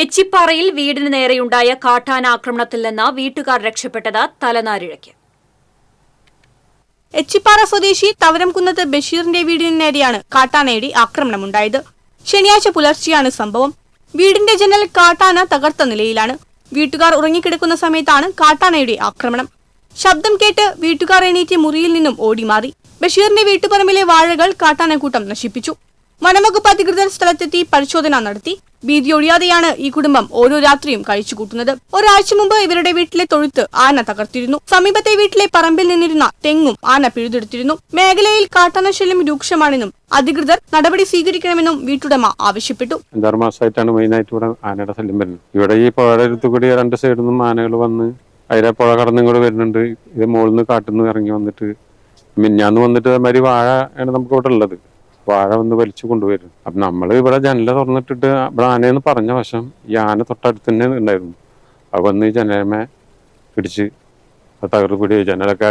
എച്ചിപ്പാറയിൽ വീടിന് നേരെയുണ്ടായ കാട്ടാനാക്രമണത്തിൽ നിന്ന് വീട്ടുകാർ രക്ഷപ്പെട്ടത് തലനാരിഴയ്ക്ക്. എച്ചിപ്പാറ സ്വദേശി തവരംകുന്നത്ത് ബഷീറിന്റെ വീടിന് നേരെയാണ് കാട്ടാനയുടെ ആക്രമണമുണ്ടായത്. ശനിയാഴ്ച പുലർച്ചെയാണ് സംഭവം. വീടിന്റെ ജനൽ കാട്ടാന തകർത്ത നിലയിലാണ്. വീട്ടുകാർ ഉറങ്ങിക്കിടക്കുന്ന സമയത്താണ് കാട്ടാനയുടെ ആക്രമണം. ശബ്ദം കേട്ട് വീട്ടുകാർ എണീറ്റ് മുറിയിൽ നിന്നും ഓടിമാറി. ബഷീറിന്റെ വീട്ടുപറമ്പിലെ വാഴകൾ കാട്ടാനക്കൂട്ടം നശിപ്പിച്ചു. വനംവകുപ്പ് അധികൃതർ സ്ഥലത്തെത്തി പരിശോധന നടത്തി. ഭീതി ഒഴിയാതെയാണ് ഈ കുടുംബം ഓരോ രാത്രിയും കഴിച്ചുകൂട്ടുന്നത് ഒരാഴ്ച മുമ്പ് ഇവരുടെ വീട്ടിലെ തൊഴുത്ത് ആന തകർത്തിരുന്നു. സമീപത്തെ വീട്ടിലെ പറമ്പിൽ നിന്നിരുന്ന തെങ്ങും ആന പിഴുതെടുത്തിരുന്നു. മേഖലയിൽ കാട്ടാന ശല്യം രൂക്ഷമാണെന്നും അധികൃതർ നടപടി സ്വീകരിക്കണമെന്നും വീട്ടുടമ ആവശ്യപ്പെട്ടു. മാസമായിട്ടാണ് ആനയുടെ ആനകൾ വന്ന് അതിലെ പുഴ കടന്നും കൂടെ വരുന്നുണ്ട്. ഇത് മുകളിൽ നിന്ന് കാട്ടിൽ ഇറങ്ങി വന്നിട്ട് മിന്നാന്ന് വന്നിട്ട് അതേമാതിരി വാഴ ആണ് നമുക്ക് ഇവിടെ ഉള്ളത്. വാഴ വന്ന് വലിച്ചു കൊണ്ടുവരും. അപ്പം നമ്മൾ ഇവിടെ ജനല തുറന്നിട്ടിട്ട് ഇവിടെ ആനയെന്ന് പറഞ്ഞ വശം ഈ ആന തൊട്ടടുത്ത് തന്നെ ഉണ്ടായിരുന്നു. അത് വന്ന് ജനലമേ പിടിച്ച് തകർന്നു കൂടി. ജനലൊക്കെ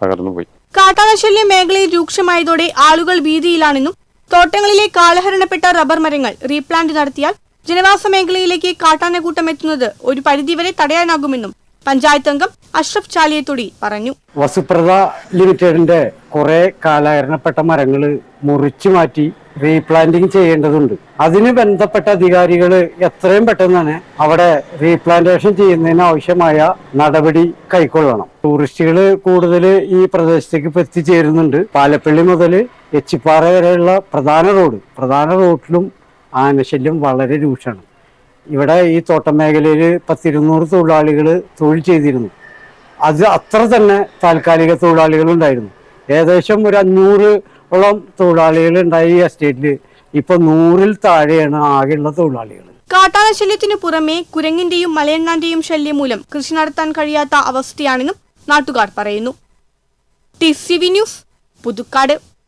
തകർന്നു പോയി. കാട്ടാനശല്യം മേഖലയിൽ രൂക്ഷമായതോടെ ആളുകൾ ഭീതിയിലാണെന്നും തോട്ടങ്ങളിലെ കാലഹരണപ്പെട്ട റബ്ബർ മരങ്ങൾ റീപ്ലാന്റ് നടത്തിയാൽ ജനവാസ മേഖലയിലേക്ക് കാട്ടാനക്കൂട്ടം എത്തുന്നത് ഒരു പരിധിവരെ തടയാനാകുമെന്നും പഞ്ചായത്ത് അംഗം അഷ്റഫ് ചാലിയത്തൊടി പറഞ്ഞു. വസുപ്രത ലിമിറ്റഡിന്റെ കുറെ കാലഹരണപ്പെട്ട മരങ്ങൾ മുറിച്ചു മാറ്റി റീപ്ലാന്റിങ് ചെയ്യേണ്ടതുണ്ട്. അതിന് ബന്ധപ്പെട്ട അധികാരികൾ എത്രയും പെട്ടെന്ന് തന്നെ അവിടെ റീപ്ലാന്റേഷൻ ചെയ്യുന്നതിന് ആവശ്യമായ നടപടി കൈക്കൊള്ളണം. ടൂറിസ്റ്റുകൾ കൂടുതൽ ഈ പ്രദേശത്തേക്ക് ഇപ്പൊ എത്തിച്ചേരുന്നുണ്ട്. പാലപ്പള്ളി മുതൽ എച്ചിപ്പാറ വരെയുള്ള പ്രധാന റോഡ് പ്രധാന റോഡിലും ആനശല്യം വളരെ രൂക്ഷമാണ്. ഇവിടെ ഈ തോട്ടം മേഖലയിൽ പത്തിരുന്നൂറ് തൊഴിലാളികൾ തൊഴിൽ ചെയ്തിരുന്നു. അത് അത്ര തന്നെ താൽക്കാലിക തൊഴിലാളികൾ ഉണ്ടായിരുന്നു ഏകദേശം ഒരു അഞ്ഞൂറോളം തൊഴിലാളികൾ ഉണ്ടായി ഈ എസ്റ്റേറ്റിൽ ഇപ്പൊ നൂറിൽ താഴെയാണ് ആകെയുള്ള തൊഴിലാളികൾ കാട്ടാനശല്യത്തിനു പുറമെ കുരങ്ങിന്റെയും മലയണ്ണാന്റെയും ശല്യം മൂലം കൃഷി നടത്താൻ കഴിയാത്ത അവസ്ഥയാണെന്നും നാട്ടുകാർ പറയുന്നു. T C V news Puthukkad.